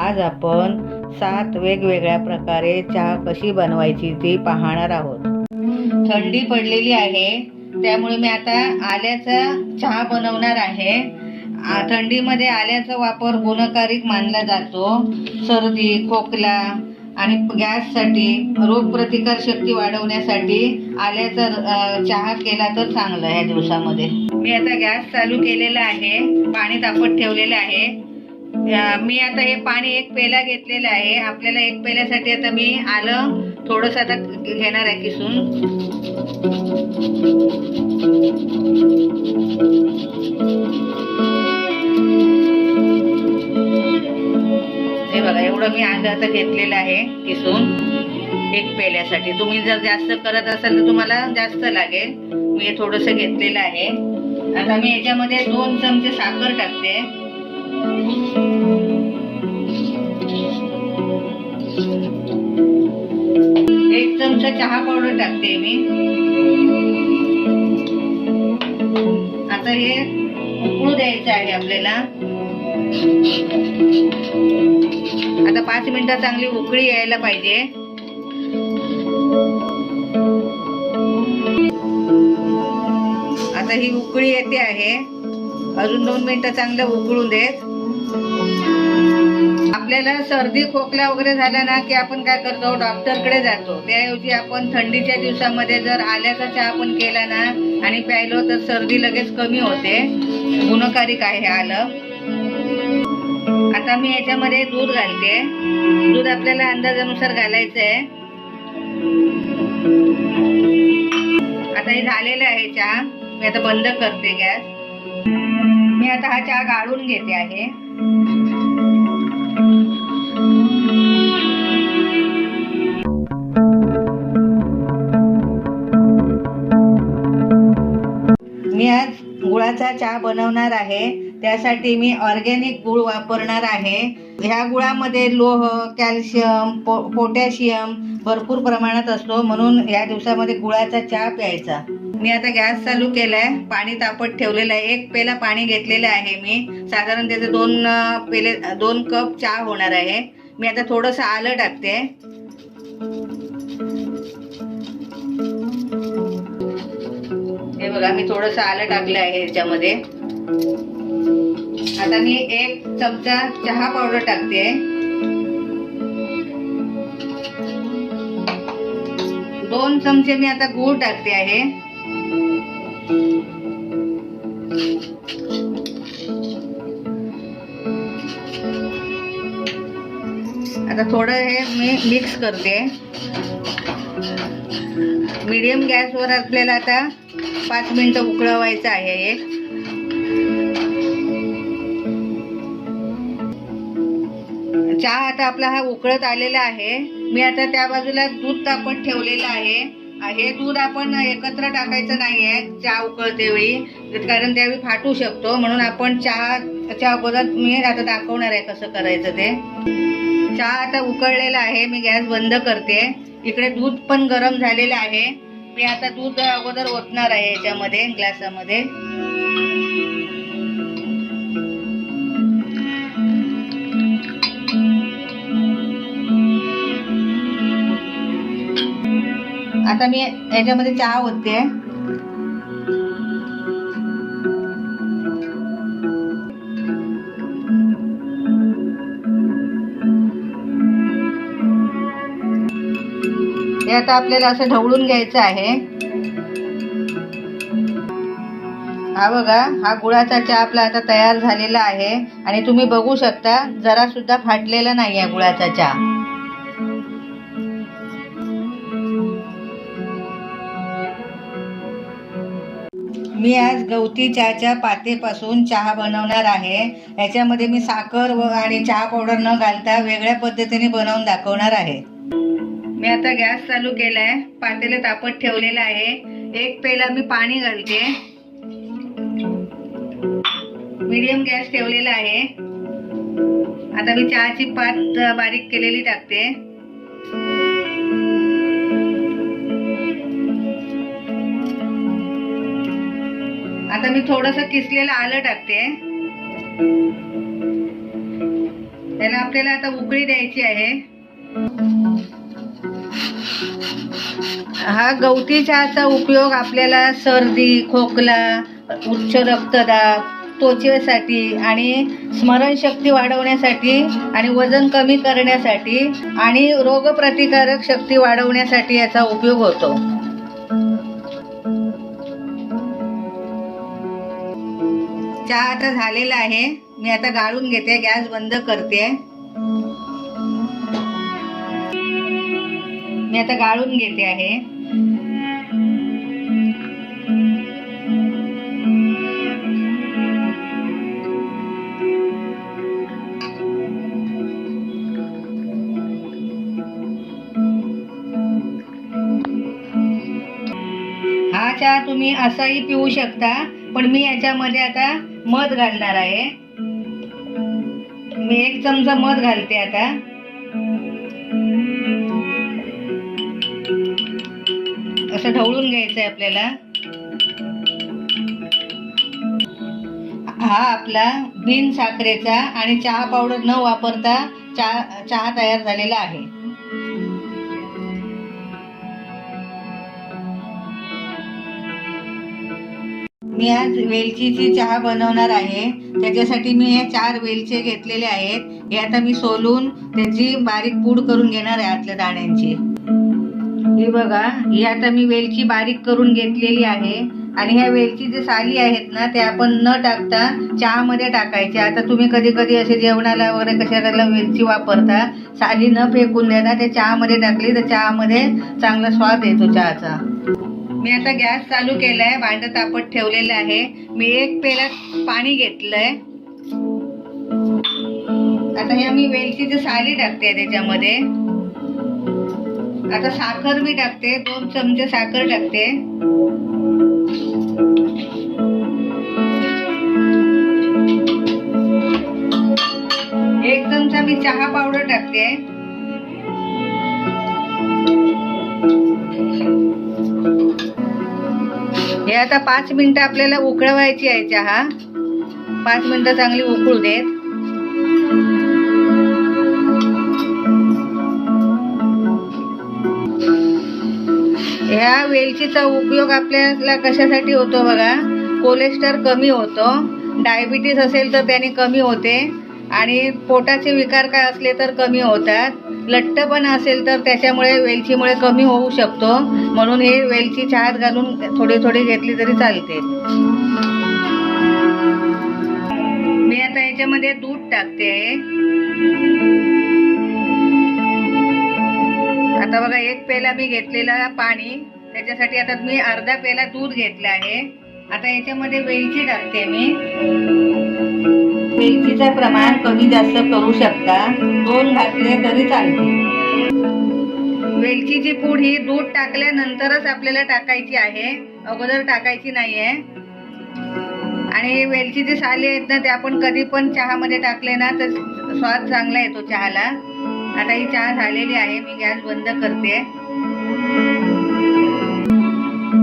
आज आपण सात वेगवेगळ्या प्रकारे चहा कशी बनवायची ती पाहणार आहोत. थंडी पडलेली आहे त्यामुळे मी आता आल्याचा चहा बनवणार आहे. थंडीमध्ये आल्याचा वापर गुणकारिक मानला जातो. सर्दी खोकला आणि गॅससाठी रोगप्रतिकार शक्ती वाढवण्यासाठी आल्याचा चहा केला तर चांगला ह्या दिवसामध्ये. मी आता गॅस चालू केलेला आहे पाणी तापत ठेवलेलं आहे. मी आता हे पाणी एक पेला घेतलेलं आहे. आपल्याला एक पेल्यासाठी आता मी आलं. थोडस आता घेणार आहे किसून. हे बघा एवढं मी आलं आता घेतलेलं आहे किसून. एक पेल्यासाठी. तुम्ही जर जास्त करत असाल तर तुम्हाला जास्त लागेल. मी हे थोडस घेतलेलं आहे. आता मी याच्यामध्ये दोन चमचे साखर टाकते. एक चमचा चहा पावडर टाकते मी. आता हे उकळू द्यायचं आहे आपल्याला. आता पाच मिनिटं चांगली उकळी यायला पाहिजे. आता ही उकळी येते आहे. अजून दोन मिनिटं चांगलं उकळून देत. आपल्याला सर्दी खोकला वगैरे झाला ना की आपण काय करतो डॉक्टरकडे जातो. त्याऐवजी आपण थंडीच्या दिवसामध्ये जर आल्याचा चहा आपण केला ना आणि प्यायलो तर सर्दी लगेच कमी होते. गुणकारिक आहे हे आलं. आता मी याच्यामध्ये दूध घालते. दूध आपल्याला अंदाजानुसार घालायचं आहे आता हे झालेलं आहे चहा. मी आता बंद करते गॅस. मी आता हा चहा गाळून घेते आहे. मी आज गुळाचा चहा बनवणार आहे. त्यासाठी मी ऑर्गॅनिक गुळ वापरणार आहे. ह्या गुळामध्ये लोह कॅल्शियम पो पोटॅशियम भरपूर प्रमाणात असतो. म्हणून या दिवसामध्ये गुळाचा चहा प्यायचा. मी आता गॅस चालू केलाय. पाणी तापत ठेवलेलं आहे. एक पेला पाणी घेतलेलं आहे मी. साधारण त्याचे दोन पेले दोन कप चहा होणार आहे. मी आता थोडंसं आलं टाकते. बघा मी थोडस आलं टाकलं आहे ह्याच्यामध्ये. आता मी एक चमचा चहा पावडर टाकते. दोन चमचे मी आता गूळ टाकते आहे. आता थोडं हे मी मिक्स करते. मीडियम गॅसवर आपल्याला आता पाच मिनिटं उकळवायचं आहे एक चहा आता आपला हा उकळत आलेला आहे. मी आता त्या बाजूला दूध तापत ठेवलेलं आहे. हे दूध आपण एकत्र टाकायचं नाही आहे चहा उकळते वेळी. कारण त्यावेळी फाटू शकतो. म्हणून आपण चहाच्या अगोदर मी आता दाखवणार आहे कसं करायचं ते. चहा आता उकळलेला आहे. मी गॅस बंद करते. इकडे दूध पण गरम झालेलं आहे. मी आता दूध अगोदर ओतणार आहे याच्यामध्ये ग्लासामध्ये. आता मी याच्यामध्ये चहा ओतते. हे आता आपल्याला असं ढवळून घ्यायचं आहे. हा बघा हा गुळाचा चहा आपला आता तयार झालेला आहे. आणि तुम्ही बघू शकता जरा सुद्धा फाटलेला नाही आहे गुळाचा चहा. मी आज गवती चहाच्या पातेपासून चहा बनवणार आहे. याच्यामध्ये मी साखर व आणि चहा पावडर न घालता वेगळ्या पद्धतीने बनवून दाखवणार आहे. मी आता गॅस चालू केलाय. पातेले तापत ठेवलेलं आहे. एक पेला मी पाणी घालते. मीडियम गॅस ठेवलेला आहे. आता मी चहाची पात बारीक केलेली टाकते. आता मी थोडस किसलेलं आलं टाकते. त्याला आपल्याला आता उकळी द्यायची आहे. हा गवती चहाचा उपयोग आपल्याला सर्दी खोकला उच्च रक्तदाब त्वचेसाठी आणि स्मरणशक्ती वाढवण्यासाठी आणि वजन कमी करण्यासाठी आणि रोगप्रतिकारक शक्ती वाढवण्यासाठी याचा उपयोग होतो. चहा आता झालेला आहे. मी आता गाळून घेते गॅस बंद करते. मी आता गाळून घेते आहे. हा चहा तुम्ही असाही पिऊ शकता पण मी याच्यामध्ये आता मध घालणार आहे. मी एक चमचा मध घालते आता. असं ढवळून घ्यायचं आहे आपल्याला. हा आपला बिन साखरेचा आणि चहा पावडर न वापरता चहा चहा तयार झालेला आहे. मी आज वेलचीची चहा बनवणार आहे. त्याच्यासाठी मी हे चार वेलचे घेतलेले आहेत. हे आता मी सोलून त्याची बारीक पूड करून घेणार आहे आतल्या दाण्यांची. ही बघा ही आता मी वेलची बारीक करून घेतलेली आहे. आणि ह्या वेलची जे साली आहेत ना ते आपण न टाकता चहामध्ये टाकायचे. आता तुम्ही कधी कधी असे जेवणाला वगैरे कशाला वेलची वापरता साली न फेकून देता ते चहामध्ये टाकली तर चहामध्ये चांगला स्वाद येतो चहाचा. मी आता गॅस चालू केलाय भांड तापत ठेवलेलं आहे. मी एक पेला पाणी घेतलंय. आता ह्या मी वेलचीची साली टाकते त्याच्यामध्ये आता साखर मी टाकते दोन चमचे साखर टाकते. एक चमचा मी चहा पावडर टाकते. हे आता पाच मिनिटं आपल्याला उकळवायची आहे चहा. पाच मिनिटं चांगली उकळू देत. ह्या वेलचीचा उपयोग आपल्याला कशासाठी होतो बघा? कोलेस्टर कमी होतो. डायबिटीस असेल तर त्याने कमी होते. आणि पोटाचे विकार काय असले तर कमी होतात. लठ्ठपण असेल तर त्याच्यामुळे वेलचीमुळे कमी होऊ शकतो. म्हणून हे वेलची चहात घालून थोडी थोडी घेतली तरी चालते. मी आता याच्यामध्ये दूध टाकते. आता बघा एक पेला मी घेतलेला पाणी त्याच्यासाठी आता मी अर्धा पेला दूध घेतलं आहे. आता याच्यामध्ये वेलची टाकते मी. वेलचीचं प्रमाण कमी जास्त करू शकता. दोन घातले तरी चालते. वेलचीची पूड ही दूध टाकल्यानंतरच आपल्याला टाकायची आहे. अगोदर टाकायची नाहीये. आणि वेलचीचे साले आहेत ना ते आपण कधी पण चहामध्ये टाकले ना तर स्वाद चांगला येतो चहाला. आता ही चहा झालेली आहे मी गॅस बंद करते.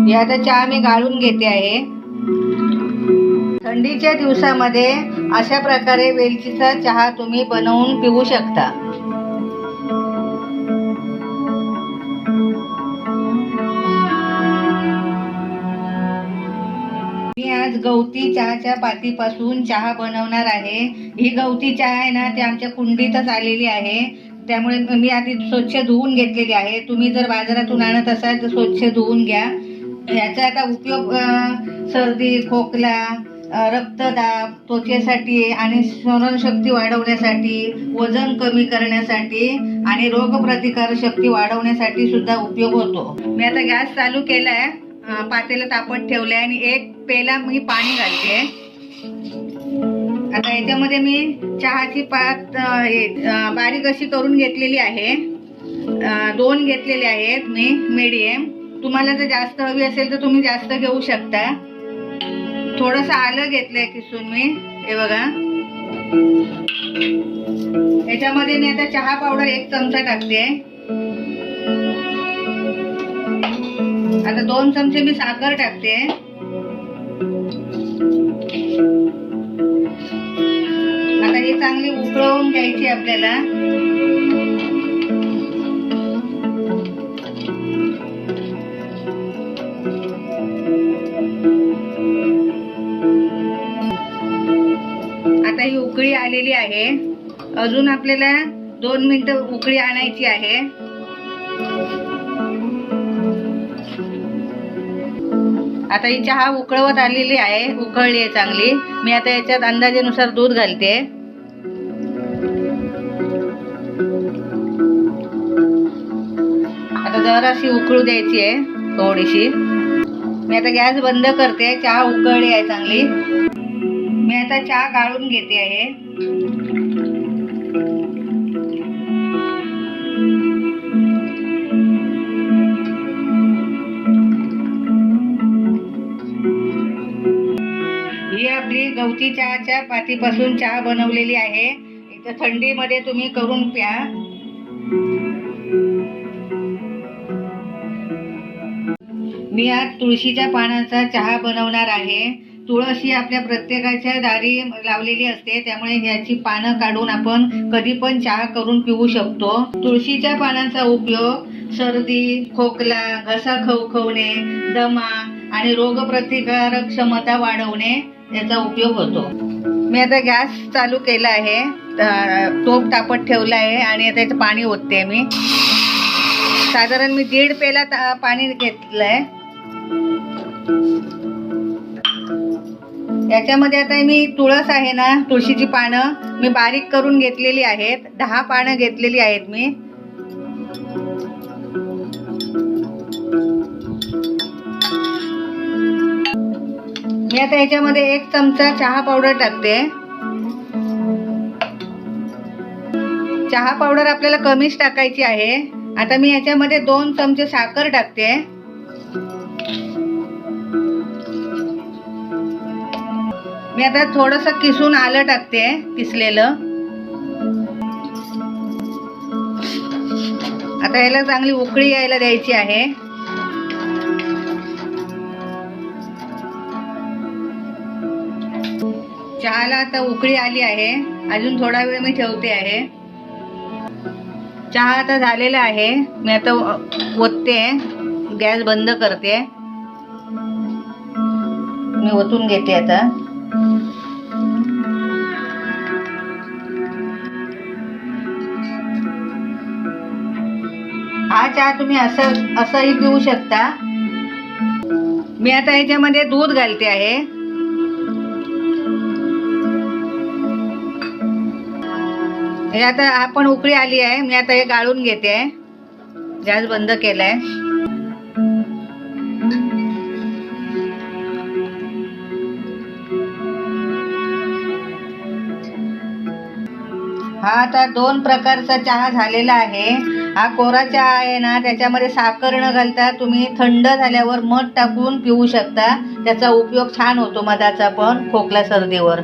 ही आता चहा मी गाळून घेते आहे. थंडीच्या दिवसामध्ये अशा प्रकारे वेलचीचा चहा तुम्ही बनवून पिऊ शकता. मी आज गवती चहाच्या पातीपासून चहा बनवणार आहे. ही गवती चहा आहे ना ती आमच्या कुंडीतच आलेली आहे. त्यामुळे मी आधी स्वच्छ धुवून घेतलेली आहे. तुम्ही जर बाजारातून आणत असाल तर स्वच्छ धुवून घ्या. याचा आता उपयोग सर्दी खोकला रक्तदाब त्वचेसाठी आणि स्मरणशक्ती वाढवण्यासाठी वजन कमी करण्यासाठी आणि रोगप्रतिकार शक्ती वाढवण्यासाठी सुद्धा उपयोग होतो. मी आता गॅस चालू केलाय. पातेला तापत ठेवलंय आणि एक पेला मी पाणी घालते. आता याच्यामध्ये मी चहाची पात हे, बारीक अशी करून घेतलेली आहे. दोन घेतलेले आहेत मी मीडियम तुम्हाला जर जास्त हवी असेल तर तुम्ही जास्त घेऊ शकता. थोडस आलं घेतलंय किसून मी हे बघा. याच्यामध्ये मी आता चहा पावडर एक चमचा टाकते. आता दोन चमचे मी साखर टाकते. चांगली उकळवून घ्यायची आपल्याला. आता ही उकळी आलेली आहे. अजून आपल्याला दोन मिनिटं उकळी आणायची आहे. आता ही चहा उकळवत आलेली आहे. उकळली आहे चांगली. मी आता याच्यात अंदाजेनुसार दूध घालते. जराशी उकळू द्यायची आहे थोडीशी. मी आता गॅस बंद करते चहा उकळली आहे चांगली. मी आता चहा गाळून घेते आहे. ही आपली गवती चहाच्या पातीपासून चहा बनवलेली आहे. इथं थंडीमध्ये तुम्ही करून प्या. मी आज तुळशीच्या पानांचा चहा बनवणार आहे. तुळस ही आपल्या प्रत्येकाच्या दारी लावलेली असते त्यामुळे याची पानं काढून आपण कधी पण चहा करून पिऊ शकतो. तुळशीच्या पानांचा उपयोग सर्दी खोकला घसा खवखवणे दमा आणि रोगप्रतिकारक क्षमता वाढवणे याचा उपयोग होतो. मी आता गॅस चालू केला आहे. तोप तापत ठेवला आहे आणि आता पाणी ओतते मी. साधारण मी दीड पेला ता- पाणी आहे याच्यामध्ये आता मी तुळस आहे ना तुळशीची पानं मी बारीक करून घेतलेली आहेत. दहा पानं घेतलेली आहेत मी. मी आता याच्यामध्ये एक चमचा चहा पावडर टाकते. चहा पावडर आपल्याला कमीच टाकायची आहे. आता मी याच्यामध्ये दोन चमचे साखर टाकते. मी आता थोडस किसून आलं टाकते किसलेलं. आता याला चांगली उकळी यायला द्यायची आहे. चहाला आता उकळी आली आहे. अजून थोडा वेळ मी ठेवते आहे. चहा आता झालेला आहे. मी आता ओतते. गॅस बंद करते. मी ओतून घेते आता. चहा तुम्ही असं असंही पिऊ शकता. मी आता याच्यामध्ये दूध घालते आहे. हे आता आपण उकळी आली आहे. मी आता हे गाळून घेते. आहे गॅस बंद केलाय. हा आता दोन प्रकारचा चहा झालेला आहे. हा कोरा चहा आहे ना त्याच्यामध्ये साखर न घालता तुम्ही थंड झाल्यावर मध टाकून पिऊ शकता. त्याचा उपयोग छान होतो मधाचा पण खोकला सर्दीवर.